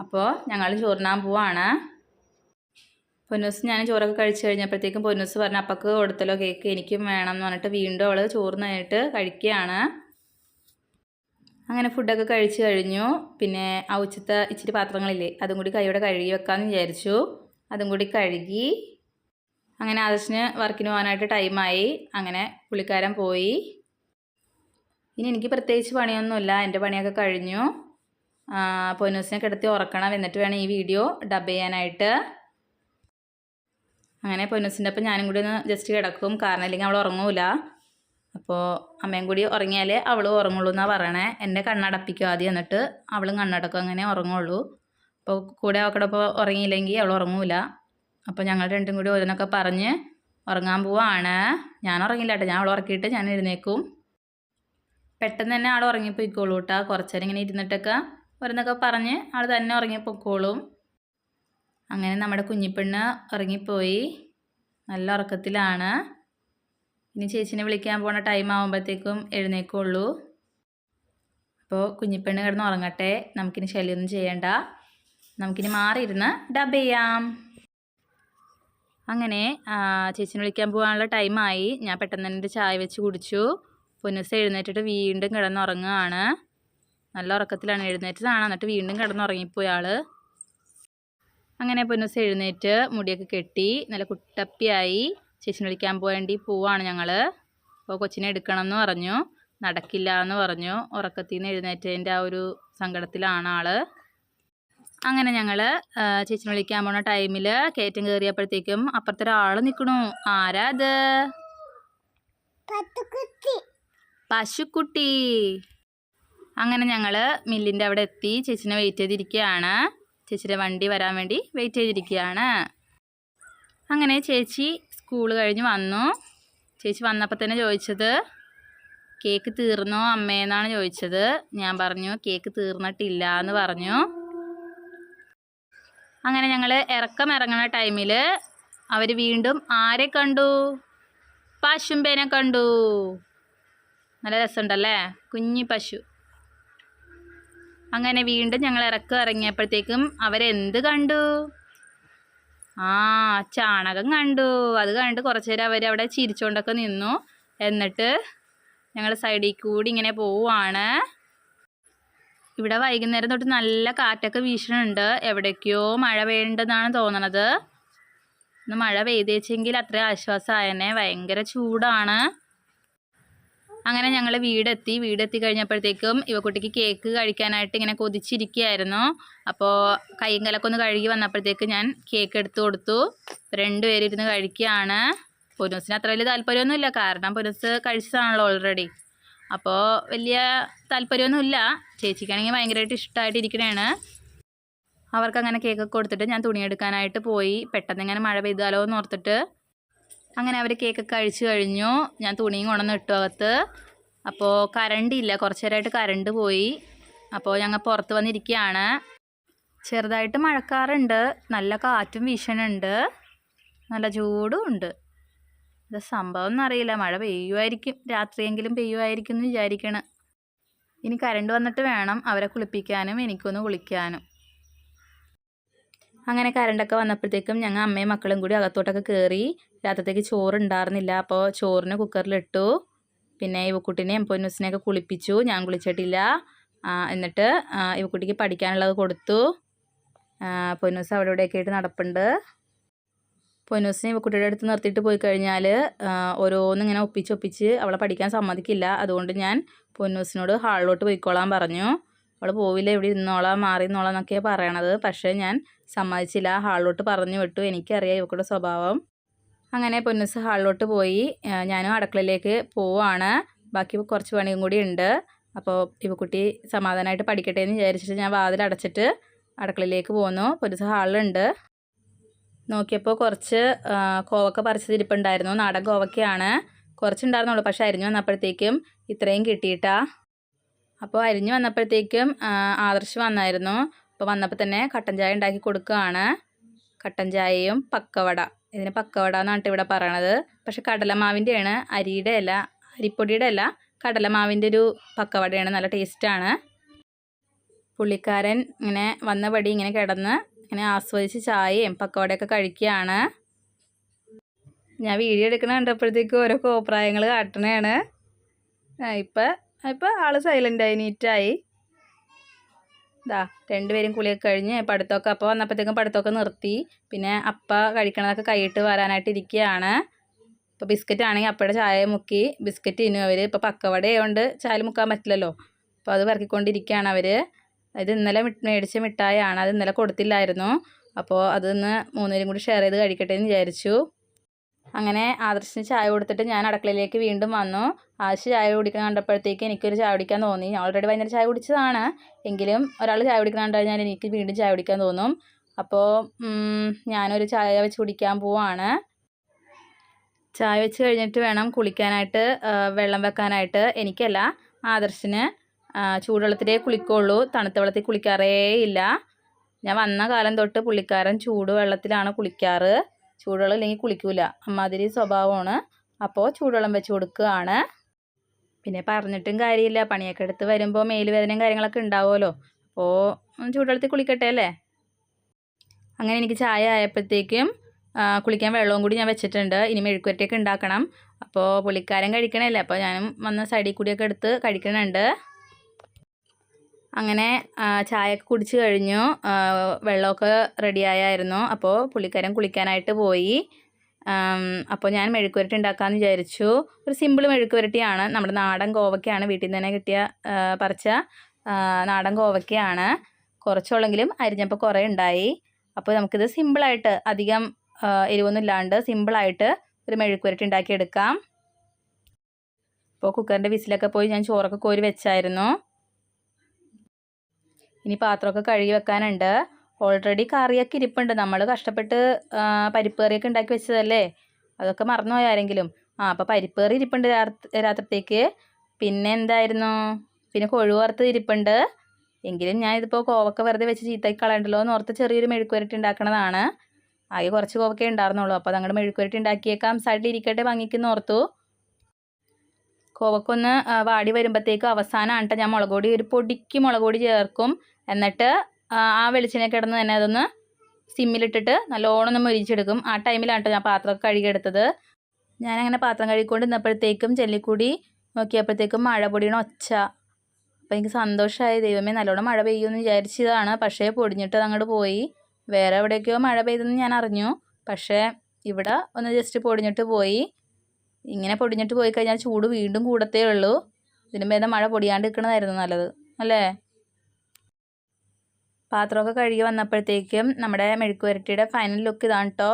അപ്പോൾ ഞങ്ങൾ ചോറിനാൻ പോവാണ്. പൊന്നൂസ് ഞാൻ ചോറൊക്കെ കഴിച്ചു കഴിഞ്ഞപ്പോഴത്തേക്കും പൊന്നൂസ് പറഞ്ഞ അപ്പക്ക് കൊടുത്തല്ലോ കേക്ക് എനിക്കും വേണം എന്ന് പറഞ്ഞിട്ട് വീണ്ടും അവൾ ചോറിനായിട്ട് കഴിക്കുകയാണ്. അങ്ങനെ ഫുഡൊക്കെ കഴിച്ചു കഴിഞ്ഞു. പിന്നെ ആ ഉച്ചത്തെ ഇച്ചിരി പാത്രങ്ങളില്ലേ അതും കൂടി കൈയോടെ കഴുകി വെക്കാമെന്ന് വിചാരിച്ചു. അതും കൂടി കഴുകി. അങ്ങനെ ആദർശിന് വർക്കിന് പോകാനായിട്ട് ടൈമായി അങ്ങനെ പുള്ളിക്കാരൻ പോയി. ഇനി എനിക്ക് പ്രത്യേകിച്ച് പണിയൊന്നുമില്ല. എന്റെ പണിയൊക്കെ കഴിഞ്ഞു. പൊന്നൂസിനെ കിടത്തി ഉറക്കണം. എന്നിട്ട് വേണം ഈ വീഡിയോ ഡബ് ചെയ്യാനായിട്ട്. അങ്ങനെ പൊന്നൂസിന്റെ ഒപ്പം ഞാനും കൂടി ഒന്ന് ജസ്റ്റ് കിടക്കും. കാരണം ഇല്ലെങ്കിൽ അവൾ ഉറങ്ങൂല. അപ്പോൾ അമ്മയും കൂടി ഉറങ്ങിയാലേ അവൾ ഉറങ്ങുള്ളൂ എന്നാണ് പറയണേ. എന്റെ കണ്ണടപ്പിക്കും ആദ്യം എന്നിട്ട് അവളും കണ്ണടക്കും. അങ്ങനെ ഉറങ്ങുള്ളൂ. അപ്പോൾ കൂടെ അവക്കടെ ഇപ്പോൾ ഉറങ്ങിയില്ലെങ്കിൽ അവൾ ഉറങ്ങൂല. അപ്പോൾ ഞങ്ങൾ രണ്ടും കൂടി ഓരോന്നൊക്കെ പറഞ്ഞ് ഉറങ്ങാൻ പോവാണ്. ഞാൻ ഉറങ്ങില്ല കേട്ടോ ഞാൻ അവൾ ഉറക്കിയിട്ട് ഞാൻ എഴുന്നേക്കും പെട്ടെന്ന് തന്നെ ആൾ ഉറങ്ങിപ്പോയിക്കോളൂ കേട്ടോ കുറച്ച് നേരം ഇങ്ങനെ ഇരുന്നിട്ടൊക്കെ ഓരോന്നൊക്കെ പറഞ്ഞ് ആൾ തന്നെ ഉറങ്ങിപ്പോയിക്കോളും അങ്ങനെ നമ്മുടെ കുഞ്ഞിപ്പെണ്ണ് ഉറങ്ങിപ്പോയി. നല്ല ഉറക്കത്തിലാണ്. ഇനി ചേച്ചിനെ വിളിക്കാൻ പോണ ടൈം ആകുമ്പോഴത്തേക്കും എഴുന്നേക്കുള്ളൂ. അപ്പോൾ കുഞ്ഞിപ്പെണ്ണ് കിടന്ന് ഉറങ്ങട്ടെ. നമുക്കിനി ശല്യമൊന്നും ചെയ്യണ്ട. നമുക്കിനി മാറിയിരുന്ന് ഡബ് ചെയ്യാം. അങ്ങനെ ചേച്ചിനെ വിളിക്കാൻ പോകാനുള്ള ടൈമായി ഞാൻ പെട്ടെന്ന് തന്നെ ചായ വെച്ച് കുടിച്ചു. പൊന്നുസ് എഴുന്നേറ്റിട്ട് വീണ്ടും കിടന്നുറങ്ങുകയാണ് നല്ല ഉറക്കത്തിലാണ് എഴുന്നേറ്റതാണ് എന്നിട്ട് വീണ്ടും കിടന്നുറങ്ങിപ്പോയി ആൾ അങ്ങനെ പുനസ് എഴുന്നേറ്റ് മുടിയൊക്കെ കെട്ടി നല്ല കുട്ടപ്പിയായി. ചേച്ചിനെ വിളിക്കാൻ പോകേണ്ടി പോവാണ് ഞങ്ങൾ അപ്പോൾ കൊച്ചിനെ എടുക്കണം എന്ന് പറഞ്ഞു. നടക്കില്ല എന്ന് പറഞ്ഞു. ഉറക്കത്തിൽ നിന്ന് എഴുന്നേറ്റതിന്റെ ആ ഒരു സങ്കടത്തിലാണ് ആൾ. അങ്ങനെ ഞങ്ങൾ ചേച്ചിനെ വിളിക്കാൻ പോണ ടൈമിൽ കയറ്റം കയറിയപ്പോഴത്തേക്കും അപ്പുറത്തൊരാൾ നിൽക്കണു ആരാ അത് പശുക്കുട്ടി. അങ്ങനെ ഞങ്ങൾ മില്ലിന്റെ അവിടെ എത്തി. ചേച്ചിനെ വെയിറ്റ് ചെയ്തിരിക്കുകയാണ് ചേച്ചിയുടെ വണ്ടി വരാൻ വേണ്ടി വെയിറ്റ് ചെയ്തിരിക്കുകയാണ് അങ്ങനെ ചേച്ചി സ്കൂൾ കഴിഞ്ഞ് വന്നു. ചേച്ചി വന്നപ്പോൾ തന്നെ ചോദിച്ചത് കേക്ക് തീർന്നോ അമ്മേന്നാണ് ചോദിച്ചത്. ഞാൻ പറഞ്ഞു കേക്ക് തീർന്നിട്ടില്ല എന്ന് പറഞ്ഞു. അങ്ങനെ ഞങ്ങൾ ഇറക്കം ഇറങ്ങുന്ന ടൈമിൽ അവർ വീണ്ടും ആരെ കണ്ടു? പശുമ്പേനെ കണ്ടു. നല്ല രസമുണ്ടല്ലേ? കുഞ്ഞി പശു. അങ്ങനെ വീണ്ടും ഞങ്ങൾ ഇറക്കം ഇറങ്ങിയപ്പോഴത്തേക്കും അവരെന്ത് കണ്ടു? ആ ചാണകം കണ്ടു. അത് കണ്ട് കുറച്ച് നേരം അവർ അവിടെ ചിരിച്ചുകൊണ്ടൊക്കെ നിന്നു. എന്നിട്ട് ഞങ്ങൾ സൈഡിൽ കൂടി ഇങ്ങനെ പോവുകയാണ് ഇവിടെ വൈകുന്നേരം തൊട്ട് നല്ല കാറ്റൊക്കെ വീശണുണ്ട്. എവിടേക്കോ മഴ വേണ്ടെന്നാണ് തോന്നണത്. ഇന്ന് മഴ പെയ്തേച്ചെങ്കിൽ അത്ര ആശ്വാസമായനെ. ഭയങ്കര ചൂടാണ്. അങ്ങനെ ഞങ്ങൾ വീടെത്തി വീടെത്തി കഴിഞ്ഞപ്പോഴത്തേക്കും ഇവക്കുട്ടിക്ക് കേക്ക് കഴിക്കാനായിട്ട് ഇങ്ങനെ കൊതിച്ചിരിക്കുകയായിരുന്നു. അപ്പോൾ കൈയും കലൊക്കെ ഒന്ന് കഴുകി വന്നപ്പോഴത്തേക്ക് ഞാൻ കേക്ക് എടുത്തു കൊടുത്തു. രണ്ടുപേരിരുന്ന് കഴിക്കുകയാണ്. പൊനൂസിന് അത്ര വലിയ താല്പര്യമൊന്നുമില്ല. കാരണം പൊനൂസ് കഴിച്ചതാണല്ലോ ഓൾറെഡി അപ്പോൾ വലിയ താല്പര്യമൊന്നുമില്ല. ചേച്ചിക്കാണെങ്കിൽ ഭയങ്കരമായിട്ട് ഇഷ്ടമായിട്ട് ഇരിക്കണേണ്. അവർക്ക് അങ്ങനെ കേക്കൊക്കെ കൊടുത്തിട്ട് ഞാൻ തുണിയെടുക്കാനായിട്ട് പോയി. പെട്ടെന്ന് ഇങ്ങനെ മഴ പെയ്താലോ എന്ന് ഓർത്തിട്ട് അങ്ങനെ അവർ കേക്കൊക്കെ കഴിച്ചു കഴിഞ്ഞു. ഞാൻ തുണിയും കൊണ്ടുവന്ന് ഇട്ടു അകത്ത്. അപ്പോൾ കറണ്ട് ഇല്ല. കുറച്ച് നേരമായിട്ട് കറണ്ട് പോയി. അപ്പോൾ ഞങ്ങൾ പുറത്ത് വന്നിരിക്കുകയാണ് ചെറുതായിട്ട് മഴക്കാറുണ്ട്. നല്ല കാറ്റും വീശണുണ്ട്. നല്ല ചൂടും ഉണ്ട്. ഇത് സംഭവം എന്നറിയില്ല മഴ പെയ്യുമായിരിക്കും. രാത്രിയെങ്കിലും പെയ്യുമായിരിക്കും എന്ന് വിചാരിക്കണം. ഇനി കറണ്ട് വന്നിട്ട് വേണം അവരെ കുളിപ്പിക്കാനും എനിക്കൊന്ന് കുളിക്കാനും. അങ്ങനെ കറണ്ടൊക്കെ വന്നപ്പോഴത്തേക്കും ഞങ്ങൾ അമ്മയും മക്കളും കൂടി അകത്തോട്ടൊക്കെ കയറി രാത്രത്തേക്ക് ചോറ് ഉണ്ടായിരുന്നില്ല അപ്പോൾ ചോറിന് കുക്കറിലിട്ടു. പിന്നെ ഇവക്കുട്ടിനെയും പൊന്നൂസിനെയൊക്കെ കുളിപ്പിച്ചു. ഞാൻ കുളിച്ചിട്ടില്ല. എന്നിട്ട് ഇവക്കുട്ടിക്ക് പഠിക്കാനുള്ളത് കൊടുത്തു. പൊന്നൂസ് അവിടെ ഇവിടെയൊക്കെ ആയിട്ട് നടപ്പുണ്ട്. പൊന്നൂസിനെ ഇവക്കുട്ടിയുടെ അടുത്ത് നിർത്തിയിട്ട് പോയി കഴിഞ്ഞാൽ ഓരോന്നിങ്ങനെ ഇങ്ങനെ ഒപ്പിച്ച് ഒപ്പിച്ച് അവളെ പഠിക്കാൻ സമ്മതിക്കില്ല. അതുകൊണ്ട് ഞാൻ പൊന്നൂസിനോട് ഹാളിലോട്ട് പോയിക്കോളാൻ പറഞ്ഞു. അവൾ പോവില്ല ഇവിടെ ഇരുന്നോളാം മാറി നിന്നോളാം എന്നൊക്കെയാണ് പറയണത്. പക്ഷേ ഞാൻ സമ്മതിച്ചില്ല. ഹാളിലോട്ട് പറഞ്ഞു വിട്ടു. എനിക്കറിയാം ഇവക്കുടെ സ്വഭാവം. അങ്ങനെ പൊന്നുസ് ഹാളിലോട്ട് പോയി. ഞാനും അടുക്കളയിലേക്ക് പോവാണ്. ബാക്കി കുറച്ച് പണിയും കൂടി ഉണ്ട്. അപ്പോൾ ഇവക്കുട്ടി സമാധാനമായിട്ട് പഠിക്കട്ടെ എന്ന് വിചാരിച്ചിട്ട് ഞാൻ വാതിൽ അടച്ചിട്ട് അടുക്കളയിലേക്ക് പോന്നു. പൊന്നുസ് ഹാളിലുണ്ട്. നോക്കിയപ്പോൾ കുറച്ച് കോവക്ക പറിച്ചതിരിപ്പുണ്ടായിരുന്നു നാടൻ കോവക്കയാണ്. കുറച്ചുണ്ടായിരുന്നുള്ളൂ. പക്ഷേ അരിഞ്ഞു വന്നപ്പോഴത്തേക്കും ഇത്രയും കിട്ടിയിട്ടാ. അപ്പോൾ അരിഞ്ഞ് വന്നപ്പോഴത്തേക്കും ആദർശ് വന്നായിരുന്നു. അപ്പോൾ വന്നപ്പോൾ തന്നെ കട്ടൻ ചായ ഉണ്ടാക്കി കൊടുക്കുകയാണ്. കട്ടൻ ചായയും പക്കവട. ഇതിന് പക്കവട എന്നാണ് ഇവിടെ പറയണത്. പക്ഷെ കടലമാവിന്റെയാണ് അരിയുടെ അല്ല അരിപ്പൊടിയുടെ അല്ല കടലമാവിന്റെ ഒരു പക്കവടയാണ്. നല്ല ടേസ്റ്റാണ്. പുള്ളിക്കാരൻ ഇങ്ങനെ വന്ന പടി ഇങ്ങനെ കിടന്ന് ഇങ്ങനെ ആസ്വദിച്ച് ചായയും പക്കവടയൊക്കെ കഴിക്കുകയാണ്. ഞാൻ വീഡിയോ എടുക്കണ കണ്ടപ്പോഴത്തേക്കും ഓരോ കോപ്രായങ്ങൾ കാട്ടണയാണ്. ഇപ്പം ഇപ്പം ആൾ സൈലന്റായി നീറ്റായി ഇതാ രണ്ടുപേരും കുളിയൊക്കെ കഴിഞ്ഞ് പഠിത്തമൊക്കെ അപ്പോൾ വന്നപ്പോഴത്തേക്കും പഠിത്തമൊക്കെ നിർത്തി. പിന്നെ അപ്പ കഴിക്കണതൊക്കെ കൈയിട്ട് വരാനായിട്ട് ഇരിക്കുകയാണ് ഇപ്പോൾ ബിസ്ക്കറ്റ് ആണെങ്കിൽ അപ്പയുടെ ചായ മുക്കി ബിസ്ക്കറ്റ് ഇനി അവർ ഇപ്പോൾ പക്കവട ആയതുകൊണ്ട് ചായ മുക്കാൻ പറ്റില്ലല്ലോ. അപ്പോൾ അത് പറക്കിക്കൊണ്ടിരിക്കുകയാണ് അവർ ഇത് ഇന്നലെ മേടിച്ച മിഠായിയാണ്. അത് ഇന്നലെ കൊടുത്തില്ലായിരുന്നു. അപ്പോൾ അതൊന്ന് മൂന്നുപേരും കൂടി ഷെയർ ചെയ്ത് കഴിക്കട്ടെ എന്ന് വിചാരിച്ചു. അങ്ങനെ ആദർശിന് ചായ കൊടുത്തിട്ട് ഞാൻ അടുക്കളയിലേക്ക് വീണ്ടും വന്നു. ആദർശ് ചായ കുടിക്കാൻ കണ്ടപ്പോഴത്തേക്ക് എനിക്കൊരു ചായ കുടിക്കാൻ തോന്നി. ഞാൻ ഓൾറെഡി വൈകുന്നേരം ചായ കുടിച്ചതാണ്. എങ്കിലും ഒരാൾ ചായ കുടിക്കാൻ കണ്ടു കഴിഞ്ഞാൽ എനിക്ക് വീണ്ടും ചായ കുടിക്കാൻ തോന്നും. അപ്പോൾ ഞാനൊരു ചായ വെച്ച് കുടിക്കാൻ പോവാണ്. ചായ വെച്ച് കഴിഞ്ഞിട്ട് വേണം കുളിക്കാനായിട്ട് വെള്ളം വെക്കാനായിട്ട്. എനിക്കല്ല ആദർശിന് ചൂടുവെള്ളത്തിലേ കുളിക്കുള്ളൂ. തണുത്ത വെള്ളത്തിൽ കുളിക്കാറേ ഇല്ല. ഞാൻ വന്ന കാലം തൊട്ട് പുള്ളിക്കാരൻ ചൂടുവെള്ളത്തിലാണ് കുളിക്കാറ്. ചൂടുവെള്ളം ഇല്ലെങ്കിൽ കുളിക്കൂല. അമ്മാതിരി സ്വഭാവമാണ്. അപ്പോൾ ചൂടുവെള്ളം വെച്ച് കൊടുക്കുകയാണ്. പിന്നെ പറഞ്ഞിട്ടും കാര്യമില്ല. പണിയൊക്കെ എടുത്ത് വരുമ്പോൾ മേലുവേദനയും കാര്യങ്ങളൊക്കെ ഉണ്ടാവുമല്ലോ. അപ്പോൾ ചൂടുവെള്ളത്തിൽ കുളിക്കട്ടെ അല്ലേ? അങ്ങനെ എനിക്ക് ചായ ആയപ്പോഴത്തേക്കും കുളിക്കാൻ വെള്ളവും കൂടി ഞാൻ വെച്ചിട്ടുണ്ട്. ഇനി മെഴുക്കുവരട്ടിയൊക്കെ ഉണ്ടാക്കണം. അപ്പോൾ പുള്ളിക്കാരൻ കഴിക്കണല്ലേ? അപ്പോൾ ഞാനും വന്ന് സൈഡിൽ കൂടിയൊക്കെ എടുത്ത് കഴിക്കണുണ്ട്. അങ്ങനെ ചായയൊക്കെ കുടിച്ച് കഴിഞ്ഞു. വെള്ളമൊക്കെ റെഡിയായായിരുന്നു അപ്പോൾ പുള്ളിക്കാരൻ കുളിക്കാനായിട്ട് പോയി. അപ്പോൾ ഞാൻ മെഴുക്കുവരട്ടി ഉണ്ടാക്കാമെന്ന് വിചാരിച്ചു. ഒരു സിമ്പിൾ മെഴുക്കുവരട്ടിയാണ്. നമ്മുടെ നാടൻ കോവക്കയാണ് വീട്ടിൽ നിന്ന് തന്നെ കിട്ടിയ പറിച്ച നാടൻ കോവക്കയാണ് കുറച്ചുള്ളെങ്കിലും അരിഞ്ഞപ്പോൾ കുറേ ഉണ്ടായി. അപ്പോൾ നമുക്കിത് സിമ്പിളായിട്ട് അധികം എരിവൊന്നും ഇല്ലാണ്ട് സിമ്പിളായിട്ട് ഒരു മെഴുക്കുവരട്ടി ഉണ്ടാക്കിയെടുക്കാം. അപ്പോൾ കുക്കറിന്റെ വിസിലൊക്കെ പോയി ഞാൻ ചോറൊക്കെ കോരി വെച്ചായിരുന്നു. ഇനി പാത്രമൊക്കെ കഴുകി വെക്കാനുണ്ട്. ഓൾറെഡി കറിയൊക്കെ ഇരിപ്പുണ്ട്. നമ്മൾ കഷ്ടപ്പെട്ട് പരിപ്പ് കറിയൊക്കെ ഉണ്ടാക്കി വെച്ചതല്ലേ? അതൊക്കെ മറന്നുപോയ ആരെങ്കിലും? ആ അപ്പോൾ പരിപ്പ് കറി ഇരിപ്പുണ്ട് രാത്- രാത്രിത്തേക്ക്. പിന്നെ എന്തായിരുന്നു? പിന്നെ കൊഴു വറുത്ത് ഇരിപ്പുണ്ട്. എങ്കിലും ഞാൻ ഇതിപ്പോൾ കോവക്ക വെറുതെ വെച്ച് ചീത്തയ്ക്ക് കളയണ്ടല്ലോ എന്ന് ഓർത്ത് ചെറിയൊരു മെഴുക്കുവരട്ടി ഉണ്ടാക്കണതാണ്. ആകെ കുറച്ച് കോവക്കേ ഉണ്ടായിരുന്നുള്ളൂ. അപ്പോൾ അതങ്ങോട്ട് മെഴുക്കുവരട്ടി ഉണ്ടാക്കിയേക്കാം. സൈഡിൽ ഇരിക്കട്ടെ ഭംഗിക്കുന്ന ഓർത്തു. കോവക്കൊന്ന് വാടി വരുമ്പോഴത്തേക്ക് അവസാനമാണ് ഞാൻ മുളക് പൊടി ഒരു പൊടിക്ക് മുളക് പൊടി ചേർക്കും. എന്നിട്ട് ആ വെളിച്ചെണ്ണ കിടന്ന് തന്നെ അതൊന്ന് സിമ്മിലിട്ടിട്ട് നല്ലോണം ഒന്ന് മുരിച്ചെടുക്കും. ആ ടൈമിലാണ് ഞാൻ പാത്രമൊക്കെ കഴുകിയെടുത്തത്. ഞാനങ്ങനെ പാത്രം കഴുകിക്കൊണ്ട് നിന്നപ്പോഴത്തേക്കും ചെല്ലിക്കൂടി നോക്കിയപ്പോഴത്തേക്കും മഴ പൊടിയണ ഒച്ച. അപ്പോൾ എനിക്ക് സന്തോഷമായി. ദൈവമേ നല്ലോണം മഴ പെയ്യുമെന്ന് വിചാരിച്ചതാണ്. പക്ഷേ പൊടിഞ്ഞിട്ട് അങ്ങോട്ട് പോയി. വേറെ എവിടേക്കോ മഴ പെയ്തെന്ന് ഞാൻ അറിഞ്ഞു. പക്ഷേ ഇവിടെ ഒന്ന് ജസ്റ്റ് പൊടിഞ്ഞിട്ട് പോയി. ഇങ്ങനെ പൊടിഞ്ഞിട്ട് പോയി കഴിഞ്ഞാൽ ചൂട് വീണ്ടും കൂടത്തേ ഉള്ളൂ. ഇതിന് ഭേദം മഴ പൊടിയാണ്ട് നിൽക്കണതായിരുന്നു നല്ലത്. അല്ലേ? പാത്രമൊക്കെ കഴുകി വന്നപ്പോഴത്തേക്കും നമ്മുടെ മെഴുക്കുവരട്ടിയുടെ ഫൈനൽ ലുക്ക് ഇതാണ് കേട്ടോ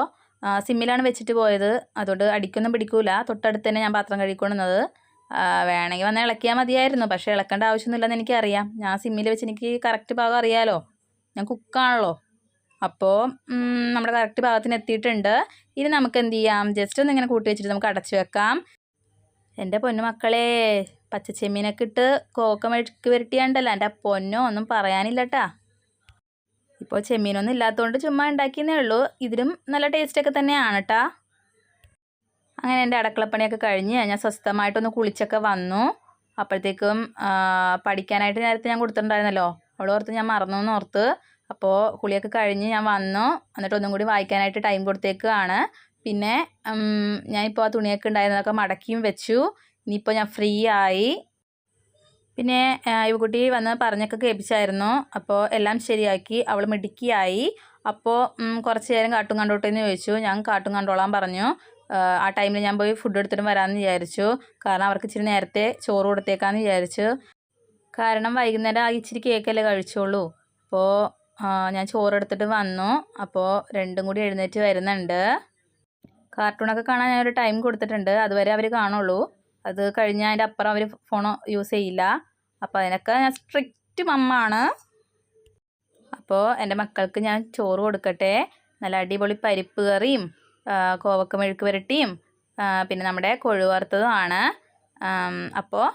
സിമ്മിലാണ് വെച്ചിട്ട് പോയത്. അതുകൊണ്ട് അടിക്കൊന്നും പിടിക്കൂല. തൊട്ടടുത്ത് തന്നെ ഞാൻ പാത്രം കഴുകിക്കൊണ്ടുവന്നത്. വേണമെങ്കിൽ വന്നാൽ ഇളക്കിയാൽ മതിയായിരുന്നു. പക്ഷേ ഇളക്കേണ്ട ആവശ്യമൊന്നുമില്ലെന്ന് എനിക്കറിയാം. ഞാൻ സിമ്മിൽ വെച്ച് എനിക്ക് കറക്റ്റ് ഭാഗം അറിയാമല്ലോ ഞാൻ കുക്കാണല്ലോ അപ്പോൾ നമ്മുടെ കറക്റ്റ് ഭാഗത്തിന് എത്തിയിട്ടുണ്ട്. ഇനി നമുക്ക് എന്ത് ചെയ്യാം? ജസ്റ്റ് ഒന്ന് ഇങ്ങനെ കൂട്ടി വെച്ചിട്ട് നമുക്ക് അടച്ചു വെക്കാം. എന്റെ പൊന്നു മക്കളെ പച്ചച്ചെമ്മീനൊക്കെ ഇട്ട് കോക്ക മെഴുക്ക് പുരട്ടിയാണ്ടല്ലോ എന്റെ പൊന്നോ ഒന്നും പറയാനില്ല ഇപ്പോൾ ചെമ്മീനൊന്നും ഇല്ലാത്തതുകൊണ്ട് ചുമ്മാ ഉണ്ടാക്കിയെന്നേ ഉള്ളൂ. ഇതിലും നല്ല ടേസ്റ്റൊക്കെ തന്നെയാണ് കേട്ടാ അങ്ങനെ എന്റെ അടുക്കളപ്പണിയൊക്കെ കഴിഞ്ഞ് ഞാൻ സ്വസ്ഥമായിട്ടൊന്ന് കുളിച്ചൊക്കെ വന്നു. അപ്പോഴത്തേക്കും പഠിക്കാനായിട്ട് നേരത്തെ ഞാൻ കൊടുത്തിട്ടുണ്ടായിരുന്നല്ലോ. അവിടെ ഓർത്ത് ഞാൻ മറന്നു എന്ന് ഓർത്ത്. അപ്പോൾ കുളിയൊക്കെ കഴിഞ്ഞ് ഞാൻ വന്നു. എന്നിട്ട് ഒന്നും കൂടി വായിക്കാനായിട്ട് ടൈം കൊടുത്തേക്കാണ് പിന്നെ ഞാനിപ്പോൾ ആ തുണിയൊക്കെ ഉണ്ടായിരുന്നതൊക്കെ മടക്കിയും വെച്ചു. ഇനിയിപ്പോൾ ഞാൻ ഫ്രീ ആയി. പിന്നെ ഇവകുട്ടി വന്ന് പറഞ്ഞൊക്കെ കേൾപ്പിച്ചായിരുന്നു. അപ്പോൾ എല്ലാം ശരിയാക്കി അവൾ മിടുക്കിയായി. അപ്പോൾ കുറച്ച് നേരം കാട്ടും കണ്ടോട്ടെ ചോദിച്ചു. ഞാൻ കാട്ടും കണ്ടോളാൻ പറഞ്ഞു. ആ ടൈമിൽ ഞാൻ പോയി ഫുഡ് എടുത്തിട്ട് വരാമെന്ന് വിചാരിച്ചു. കാരണം അവർക്ക് ഇച്ചിരി നേരത്തെ ചോറ് കൊടുത്തേക്കാന്ന് വിചാരിച്ചു. കാരണം വൈകുന്നേരം ആ ഇച്ചിരി കേക്കല്ലേ കഴിച്ചോളൂ അപ്പോൾ ഞാൻ ചോറ് എടുത്തിട്ട് വന്നു. അപ്പോൾ രണ്ടും കൂടി എഴുന്നേറ്റ് വരുന്നുണ്ട്. കാർട്ടൂണൊക്കെ കാണാൻ ഞാനൊരു ടൈം കൊടുത്തിട്ടുണ്ട്. അതുവരെ അവർ കാണുള്ളൂ. അത് കഴിഞ്ഞ് അതിന്റെ അപ്പുറം അവർ ഫോൺ യൂസ് ചെയ്യില്ല. അപ്പോൾ അതിനൊക്കെ ഞാൻ സ്ട്രിക്റ്റ് മമ്മാണ്. അപ്പോൾ എന്റെ മക്കൾക്ക് ഞാൻ ചോറ് കൊടുക്കട്ടെ. നല്ല അടിപൊളി പരിപ്പ് കറിയും കോവക്ക മെഴുക്ക് പുരട്ടിയും പിന്നെ നമ്മുടെ കൊഴുവറുത്തതുമാണ് അപ്പോൾ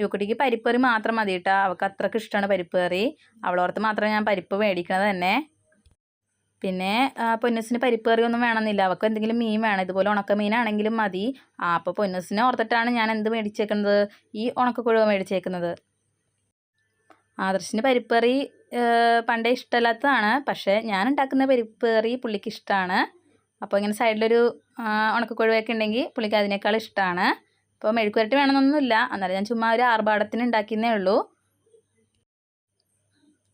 യുവക്കുട്ടിക്ക് പരിപ്പ് കറി മാത്രം മതി കേട്ടോ. അവൾക്ക് അത്രയ്ക്ക് ഇഷ്ടമാണ് പരിപ്പ് കറി. അവളോർത്ത് മാത്രം ഞാൻ പരിപ്പ് മേടിക്കണത് തന്നെ. പിന്നെ പൊന്നസിന് പരിപ്പ് കറി ഒന്നും വേണമെന്നില്ല. അവൾക്ക് എന്തെങ്കിലും മീൻ വേണം. ഇതുപോലെ ഉണക്ക മീനാണെങ്കിലും മതി. അപ്പോൾ പൊന്നസിനെ ഓർത്തിട്ടാണ് ഞാൻ എന്ത് മേടിച്ചേക്കുന്നത് ഈ ഉണക്ക കുഴുവ മേടിച്ചേക്കുന്നത്. ആദർശിന് പരിപ്പ് കറി പണ്ടേ ഇഷ്ടമല്ലാത്തതാണ്. പക്ഷേ ഞാൻ ഉണ്ടാക്കുന്ന പരിപ്പ് കറി പുള്ളിക്ക് ഇഷ്ടമാണ്. അപ്പോൾ ഇങ്ങനെ സൈഡിലൊരു ഉണക്കക്കൊഴുവൊക്കെ ഉണ്ടെങ്കിൽ പുള്ളിക്ക് അതിനേക്കാൾ ഇഷ്ടമാണ്. അപ്പോൾ മെഴുക്കുരട്ടി വേണമെന്നൊന്നുമില്ല. അന്നേരം ഞാൻ ചുമ്മാ ഒരു ആർഭാടത്തിന് ഉണ്ടാക്കിയെന്നേ ഉള്ളൂ.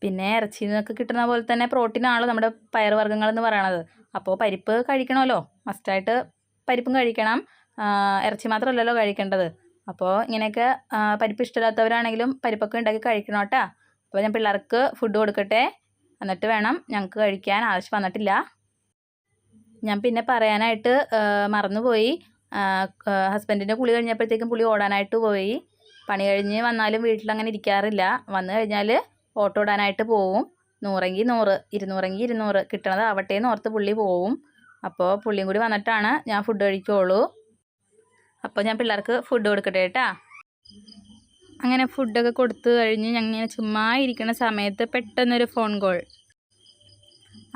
പിന്നെ ഇറച്ചി നിന്നൊക്കെ കിട്ടുന്ന പോലെ തന്നെ പ്രോട്ടീനാണ് നമ്മുടെ പയറുവർഗങ്ങൾ എന്ന് പറയണത്. അപ്പോൾ പരിപ്പ് കഴിക്കണമല്ലോ. മസ്റ്റായിട്ട് പരിപ്പും കഴിക്കണം. ഇറച്ചി മാത്രമല്ലല്ലോ കഴിക്കേണ്ടത്. അപ്പോൾ ഇങ്ങനെയൊക്കെ പരിപ്പ് ഇഷ്ടമില്ലാത്തവരാണെങ്കിലും പരിപ്പൊക്കെ ഉണ്ടാക്കി കഴിക്കണം കേട്ടോ. അപ്പോൾ ഞാൻ പിള്ളേർക്ക് ഫുഡ് കൊടുക്കട്ടെ. എന്നിട്ട് വേണം ഞങ്ങൾക്ക് കഴിക്കാൻ. ആവശ്യം വന്നിട്ടില്ല. ഞാൻ പിന്നെ പറയാനായിട്ട് മറന്നുപോയി. ഹസ്ബൻഡിന്റെ കുളി കഴിഞ്ഞപ്പോഴത്തേക്കും പുളി ഓടാനായിട്ട് പോയി. പണി കഴിഞ്ഞ് വന്നാലും വീട്ടിലങ്ങനെ ഇരിക്കാറില്ല. വന്നു കഴിഞ്ഞാൽ ഓട്ടോ ഇടാനായിട്ട് പോവും. നൂറെങ്കിൽ നൂറ് ഇരുന്നൂറെങ്കിൽ ഇരുന്നൂറ് കിട്ടണത് ആവട്ടെ എന്ന് ഓർത്ത് പുള്ളി പോവും. അപ്പോൾ പുള്ളിയും കൂടി വന്നിട്ടാണ് ഞാൻ ഫുഡ് കഴിക്കുകയുള്ളൂ അപ്പോൾ ഞാൻ പിള്ളേർക്ക് ഫുഡ് കൊടുക്കട്ടെ കേട്ടാ. അങ്ങനെ ഫുഡൊക്കെ കൊടുത്തു കഴിഞ്ഞ് ഞങ്ങനെ ചുമ്മാ ഇരിക്കുന്ന സമയത്ത് പെട്ടെന്നൊരു ഫോൺ കോൾ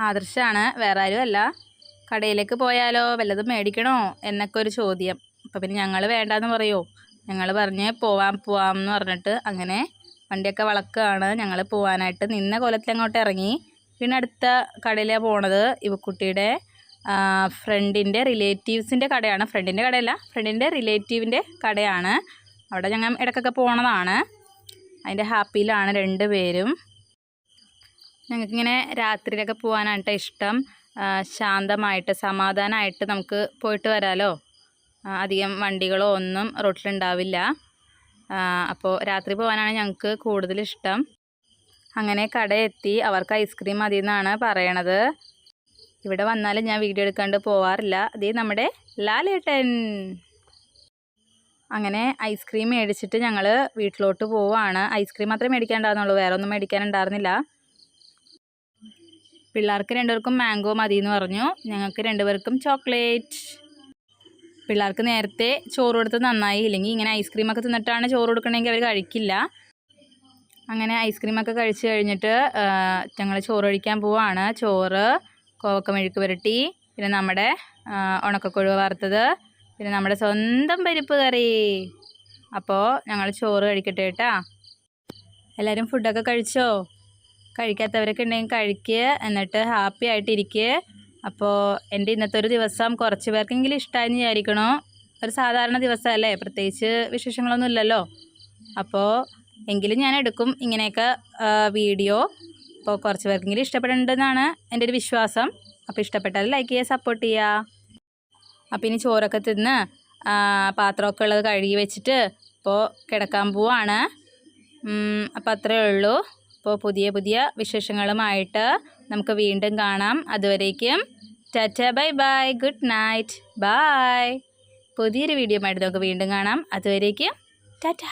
ആദർശാണ് വേറെ ആരുമല്ല കടയിലേക്ക് പോയാലോ? വല്ലതും മേടിക്കണോ? എന്നൊക്കെ ഒരു ചോദ്യം. അപ്പോൾ പിന്നെ ഞങ്ങൾ വേണ്ടാന്ന് പറയുമോ ഞങ്ങൾ പറഞ്ഞ് പോവാം പോവാം എന്ന് പറഞ്ഞിട്ട് അങ്ങനെ വണ്ടിയൊക്കെ വളക്കുകയാണ് ഞങ്ങൾ പോവാനായിട്ട് നിന്ന കൊലത്തിൽ അങ്ങോട്ട് ഇറങ്ങി. പിന്നെ അടുത്ത കടയിലാണ് പോണത് ഇവക്കുട്ടിയുടെ ഫ്രണ്ടിന്റെ റിലേറ്റീവ്സിന്റെ കടയാണ്. ഫ്രണ്ടിന്റെ കടയല്ല ഫ്രണ്ടിന്റെ റിലേറ്റീവിന്റെ കടയാണ്. അവിടെ ഞങ്ങൾ ഇടയ്ക്കൊക്കെ പോണതാണ്. അതിന്റെ ഹാപ്പിയിലാണ് രണ്ട് പേരും. ഞങ്ങൾക്കിങ്ങനെ രാത്രിയിലൊക്കെ പോകാനായിട്ട് ഇഷ്ടം. ശാന്തമായിട്ട് സമാധാനമായിട്ട് നമുക്ക് പോയിട്ട് വരാമല്ലോ അധികം വണ്ടികളോ ഒന്നും റോട്ടിലുണ്ടാവില്ല. അപ്പോൾ രാത്രി പോകാനാണ് ഞങ്ങൾക്ക് കൂടുതൽ ഇഷ്ടം. അങ്ങനെ കടയെത്തി. അവർക്ക് ഐസ്ക്രീം മതി എന്നാണ് പറയണത്. ഇവിടെ വന്നാലും ഞാൻ വീഡിയോ എടുക്കാണ്ട് പോവാറില്ല. അതേ നമ്മുടെ ലാലേട്ടൻ. അങ്ങനെ ഐസ്ക്രീം മേടിച്ചിട്ട് ഞങ്ങൾ വീട്ടിലോട്ട് പോവാണ്. ഐസ്ക്രീം മാത്രമേ മേടിക്കാനുണ്ടായിരുന്നുള്ളൂ. വേറെ ഒന്നും മേടിക്കാനുണ്ടായിരുന്നില്ല. പിള്ളേർക്ക് രണ്ടുപേർക്കും മാംഗോ മതി എന്ന് പറഞ്ഞു. ഞങ്ങൾക്ക് രണ്ടുപേർക്കും ചോക്ലേറ്റ് പിള്ളേർക്ക് നേരത്തെ ചോറ് കൊടുത്ത് നന്നായി. ഇല്ലെങ്കിൽ ഇങ്ങനെ ഐസ്ക്രീമൊക്കെ തിന്നിട്ടാണ് ചോറ് കൊടുക്കണമെങ്കിൽ അവർ കഴിക്കില്ല. അങ്ങനെ ഐസ്ക്രീമൊക്കെ കഴിച്ച് കഴിഞ്ഞിട്ട് ഞങ്ങൾ ചോറ് കഴിക്കാൻ പോവാണ്. ചോറ് കോവക്ക മെഴുക്ക് പുരട്ടി. പിന്നെ നമ്മുടെ ഉണക്കക്കൊഴുവ വറുത്തത്. പിന്നെ നമ്മുടെ സ്വന്തം പരിപ്പ് കറി. അപ്പോൾ ഞങ്ങൾ ചോറ് കഴിക്കട്ടെ കേട്ടാ. എല്ലാവരും ഫുഡൊക്കെ കഴിച്ചോ? കഴിക്കാത്തവരൊക്കെ ഉണ്ടെങ്കിൽ കഴിക്കുക എന്നിട്ട് ഹാപ്പി ആയിട്ടിരിക്കുക അപ്പോൾ എന്റെ ഇന്നത്തെ ഒരു ദിവസം കുറച്ച് പേർക്കെങ്കിലും ഇഷ്ടമായെന്ന് വിചാരിക്കണോ. ഒരു സാധാരണ ദിവസമല്ലേ പ്രത്യേകിച്ച് വിശേഷങ്ങളൊന്നും ഇല്ലല്ലോ. അപ്പോൾ എങ്കിലും ഞാൻ എടുക്കും ഇങ്ങനെയൊക്കെ വീഡിയോ അപ്പോൾ കുറച്ച് പേർക്കെങ്കിലും ഇഷ്ടപ്പെടുന്നുണ്ടെന്നാണ് എന്റെ ഒരു വിശ്വാസം. അപ്പോൾ ഇഷ്ടപ്പെട്ടാൽ ലൈക്ക് ചെയ്യുക സപ്പോർട്ട് ചെയ്യുക. അപ്പോൾ ഇനി ചോറൊക്കെ തിന്ന് പാത്രമൊക്കെ ഉള്ളത് കഴുകി വെച്ചിട്ട് ഇപ്പോൾ കിടക്കാൻ പോവാണ്. അപ്പോൾ അത്രയേ ഉള്ളൂ. അപ്പോൾ പുതിയ പുതിയ വിശേഷങ്ങളുമായിട്ട് നമുക്ക് വീണ്ടും കാണാം. അതുവരേക്കും tata bye bye good night bye പുതിയൊരു വീഡിയോ ആയിട്ട് നമുക്ക് വീണ്ടും കാണാം. അതുവരേക്കും ടാറ്റ.